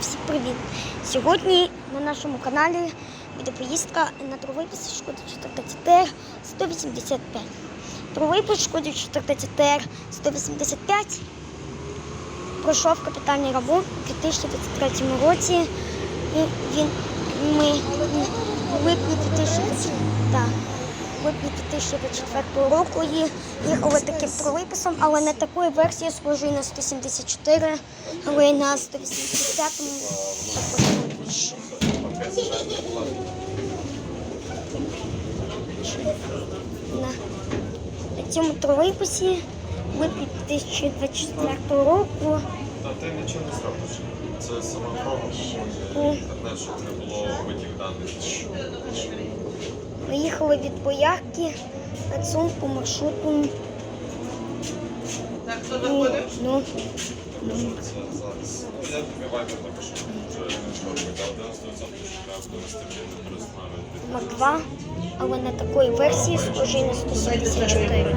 Всім привіт! Сьогодні на нашому каналі буде поїздка на тролейбусі Шкода 14 185. Тролейбус Шкода 14 185 пройшов капітальний ремонт у 2023 році. І він ми в липні 2000, так, в липні 2024 року їхали таким тролейбусом, але не такої версії, схожої на 174, але й на 180 також більше. На, цьому тролейбусі липні 2024 року Та ти нічого не зробиш. Це сама може інтернет, щоб не було витік даних. Ми їхали від Боярки на цьому по маршруту. Так, хто Ну, заходив? ну. Ну, я тобі вайбер напишу, вже не але 90% що треба довести мені не. Мак 2, але не такої версії, схожої на 174.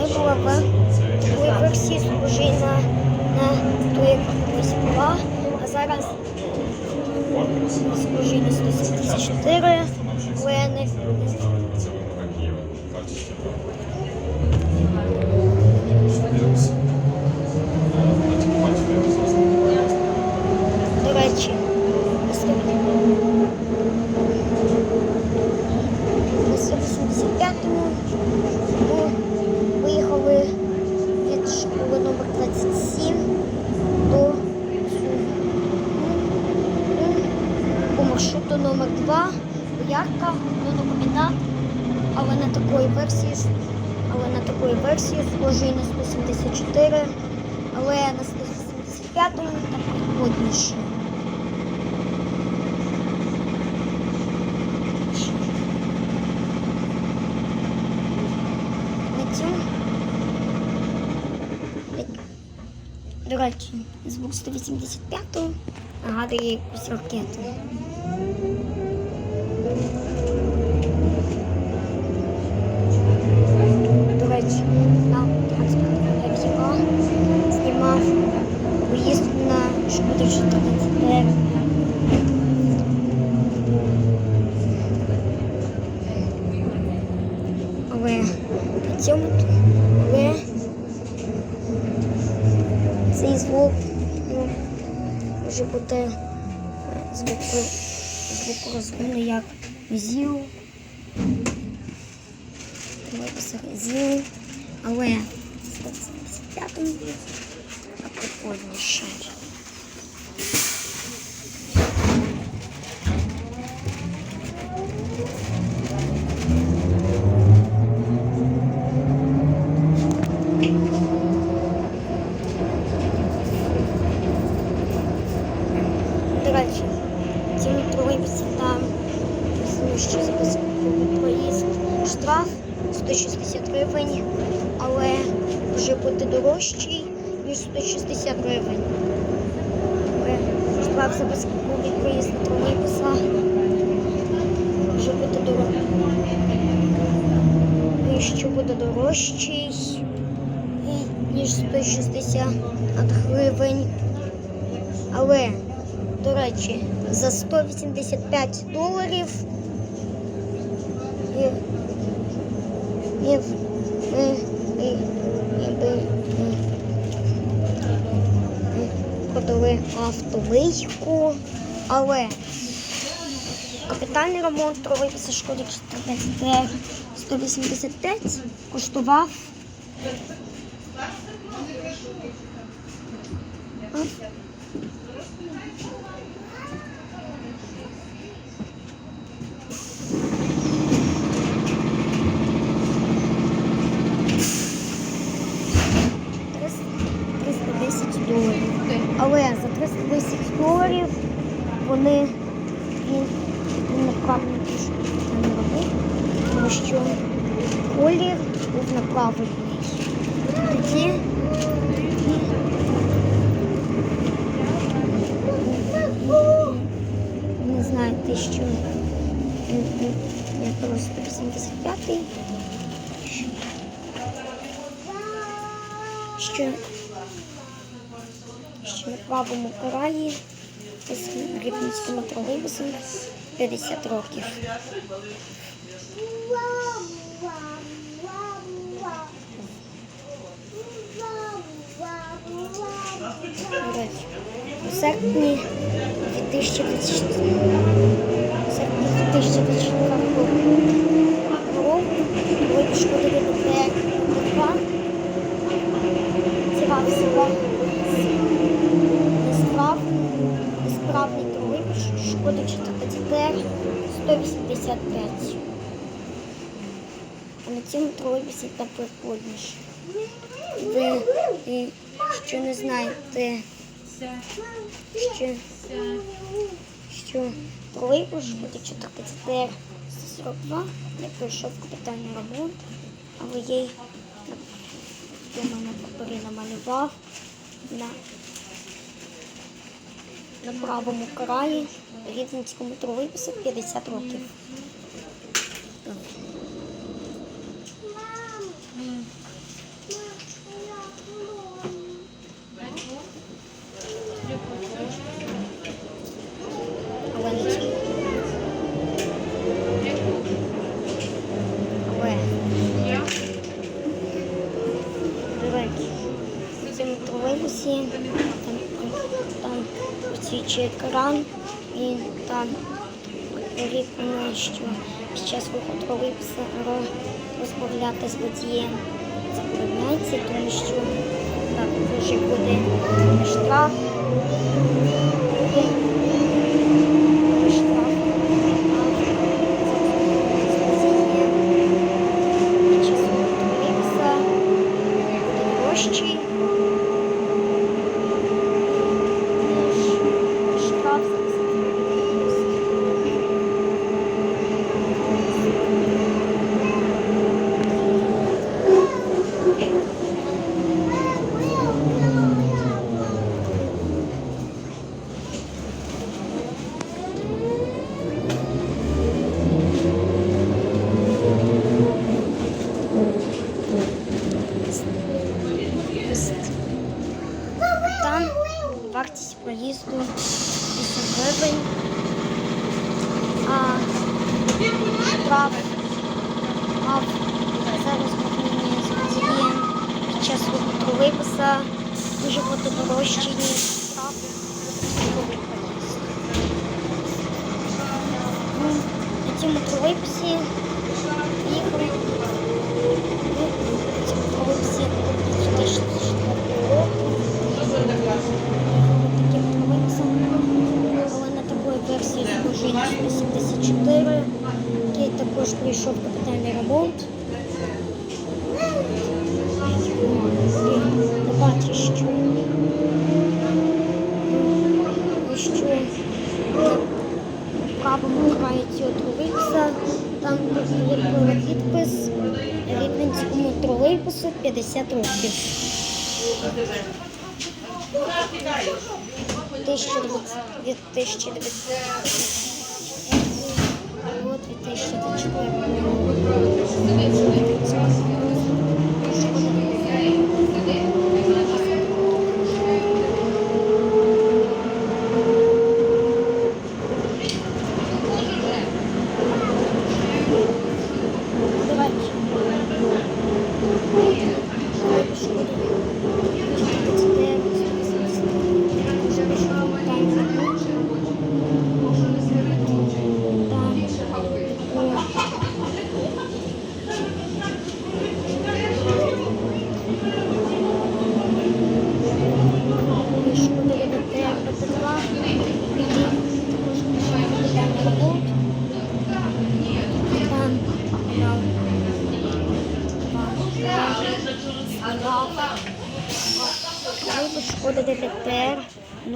Не була в такої версії, схожої на, на ту, яка колись була, а зараз схожий на 174, але не Це вимога Києва. Качество. Вірус. Значить, бачите, я зараз До речі, наступне. На 185-му ми виїхали від школи номер 27 до по маршруту номер 2 Боярка, Монокомбінат, але не такої версії, але не такої версії, схожої на 174, але на 185-му так цьому до речі, звук 185 нагадує якусь ракету. До речі, на транспортному ФІА знімав поїздку на Шкода 14 Але при цьому але цей звук ну, може бути е, звук, звук розгону як ЗІЛ. ЗІЛ. Але 175 прикольніше. До речі, в цьому тролейбусі там написано, що за безкоштовний проїзд штраф 160 гривень, але може бути дорожчий, ніж 160 гривень. Штраф за безкоштовний проїзд на тролейбуса може бути дорожчий. І що буде дорожчий, ніж 160 гривень. Але, до речі, за 185 доларів і, і, і, подали автовийку, але капітальний ремонт тролейбуса Шкоди 14 185 коштував доларів. Але за 310 доларів вони він, він неправильно не робив, тому що колір був неправильний. Тоді не знаєте, що я просто 85-й. Що, що правому краї з рівненськими тролейбусами 50 років. У серпні 2024 у серпні 2024 року коли пошкодили ДТР шкода 14 ДТР 185. А на цьому тролейбусі там прикольніше. Ви і, що не знаєте, що, що тролейбус шкода 14 ДТР 142 не пройшов капітальний ремонт, я й вдома на папері намалював на, на правому краї рівненському тролейбусу 50 років. Тролейбусі там, там освічує екран і там рік що під час розмовляти з водієм забороняється, тому що так дуже. Буде штраф. А з водієм під час руху тролейбуса буде дорожчий, ніж штраф за безпечність. Там вартість проїзду 8 гривень, а штраф мав зараз мені з під час тролейбуса дуже проїзд. Ну, На цьому тролейбусі їхали ну, на цьому тролейбусі 2004 року. Таким тролейбусом, але на такої версії служить 174, який також пройшов капітальний ремонт. І бачиш, що, що на правому краї цього тролейбуса там був підпис рівненському тролейбусу 50 років. 2009 вот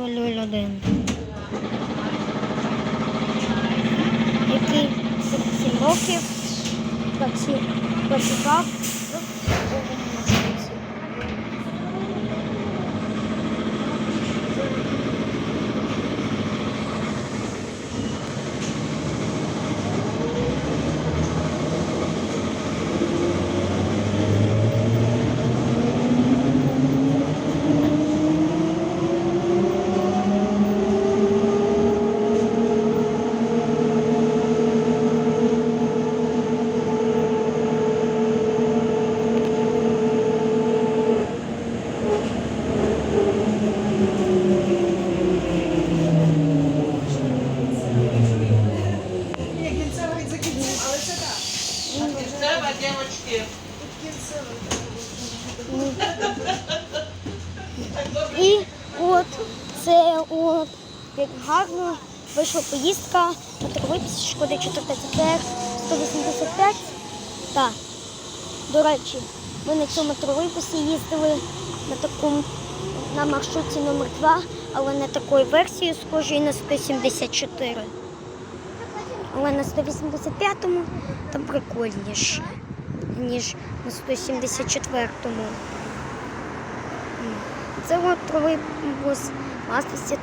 001. Який 37 років праці- працював в І от це от як гарно вийшла поїздка на торговий шкоди 455, 185. Так, до речі, ми на цьому тролейбусі їздили на такому на маршруті номер 2 але не такою версією, схожою на 174. Але на 185-му там прикольніше ніж на 174-му. Це от тролейбус власності